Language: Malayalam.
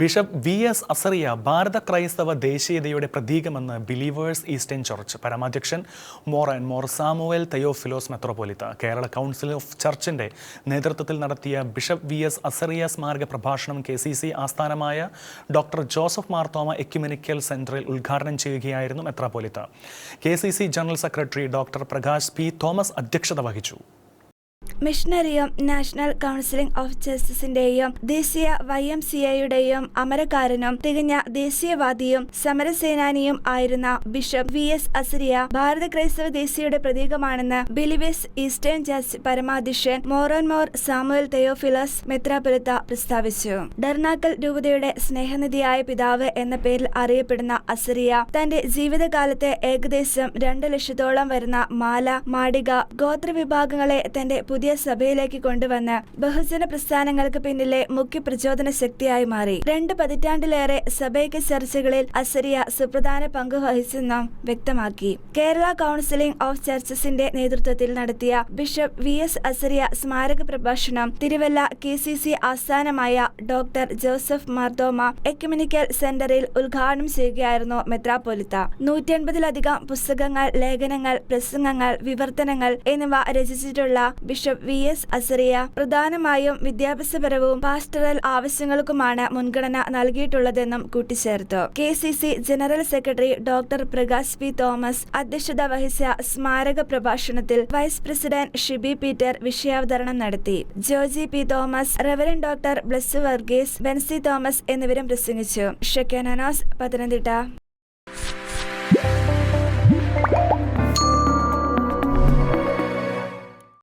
ബിഷപ്പ് വി എസ് അസറിയ ഭാരത ക്രൈസ്തവ ദേശീയതയുടെ പ്രതീകമെന്ന് ബിലീവേഴ്സ് ഈസ്റ്റേൺ ചർച്ച്. പരമാധ്യക്ഷൻ more and more Samuel Theophilos മെത്രോപൊലിത്ത കേരള കൗൺസിൽ ഓഫ് ചർച്ചിന്റെ നേതൃത്വത്തിൽ നടത്തിയ ബിഷപ്പ് വി എസ് അസറിയ സ്മാരക പ്രഭാഷണം കെ സി സി ആസ്ഥാനമായ ഡോക്ടർ ജോസഫ് മാർത്തോമ എക്യുമെനിക്കൽ സെന്ററിൽ ഉദ്ഘാടനം ചെയ്യുകയായിരുന്നു മെത്രാപൊലിത്ത. K C C general secretary doctor Prakash P Thomas അധ്യക്ഷത വഹിച്ചു. മിഷണറിയും നാഷണൽ കൗൺസിലിംഗ് ഓഫ് ജസ്റ്റിസിന്റെയും ദേശീയ വൈ എം സി എയുടെയും അമരക്കാരനും തികഞ്ഞ ദേശീയവാദിയും സമരസേനാനിയും ആയിരുന്ന ബിഷപ്പ് വി എസ് അസരിയ ഭാരത ക്രൈസ്തവ ദേശീയയുടെ പ്രതീകമാണെന്ന് ബിലിവേസ് ഈസ്റ്റേൺ ജസ്റ്റ് പരമാധ്യക്ഷൻ മോറോൻ മോർ സാമുവൽ തെയോഫിലസ് മെത്രാപുരത്ത പ്രസ്താവിച്ചു. ഡർണാക്കൽ രൂപതയുടെ സ്നേഹനിധിയായ പിതാവ് എന്ന പേരിൽ അറിയപ്പെടുന്ന അസറിയ തന്റെ ജീവിതകാലത്തെ ഏകദേശം രണ്ട് ലക്ഷത്തോളം വരുന്ന മാല മാടിക ഗോത്രവിഭാഗങ്ങളെ തന്റെ പുതിയ സഭയിലേക്ക് കൊണ്ടുവന്ന ബഹുജന പ്രസ്ഥാനങ്ങൾക്ക് പിന്നിലെ മുഖ്യ പ്രചോദന ശക്തിയായി മാറി. രണ്ട് പതിറ്റാണ്ടിലേറെ സഭയ്ക്ക് ചർച്ചകളിൽ അസരിയ സുപ്രധാന പങ്ക് വഹിച്ചെന്നും വ്യക്തമാക്കി. കേരള കൗൺസിലിംഗ് ഓഫ് ചർച്ചസിന്റെ നേതൃത്വത്തിൽ നടത്തിയ ബിഷപ്പ് വി എസ് അസരിയ സ്മാരക പ്രഭാഷണം തിരുവല്ല കെ സി സി ആസ്ഥാനമായ ഡോക്ടർ ജോസഫ് മാർത്തോമ എക്യുമിനിക്കൽ സെന്ററിൽ ഉദ്ഘാടനം ചെയ്യുകയായിരുന്നു മെത്രാപ്പൊലിത്ത. നൂറ്റൻപതിലധികം പുസ്തകങ്ങൾ ലേഖനങ്ങൾ പ്രസംഗങ്ങൾ വിവർത്തനങ്ങൾ എന്നിവ രചിച്ചിട്ടുള്ള ബിഷപ്പ് വി എസ് അസറിയ പ്രധാനമായും വിദ്യാഭ്യാസപരവും പാസ്റ്ററൽ ആവശ്യങ്ങൾക്കുമാണ് മുൻഗണന നൽകിയിട്ടുള്ളതെന്നും കൂട്ടിച്ചേർത്തു. K C C general secretary doctor Prakash P Thomas അധ്യക്ഷത വഹിച്ച സ്മാരക പ്രഭാഷണത്തിൽ വൈസ് പ്രസിഡന്റ് ഷിബി പീറ്റർ വിഷയാവതരണം നടത്തി. Joji P Thomas reverend doctor Bless Varghese Bency Thomas എന്നിവരും പ്രസംഗിച്ചു. ഷെക്കനോസ് പത്തനംതിട്ട.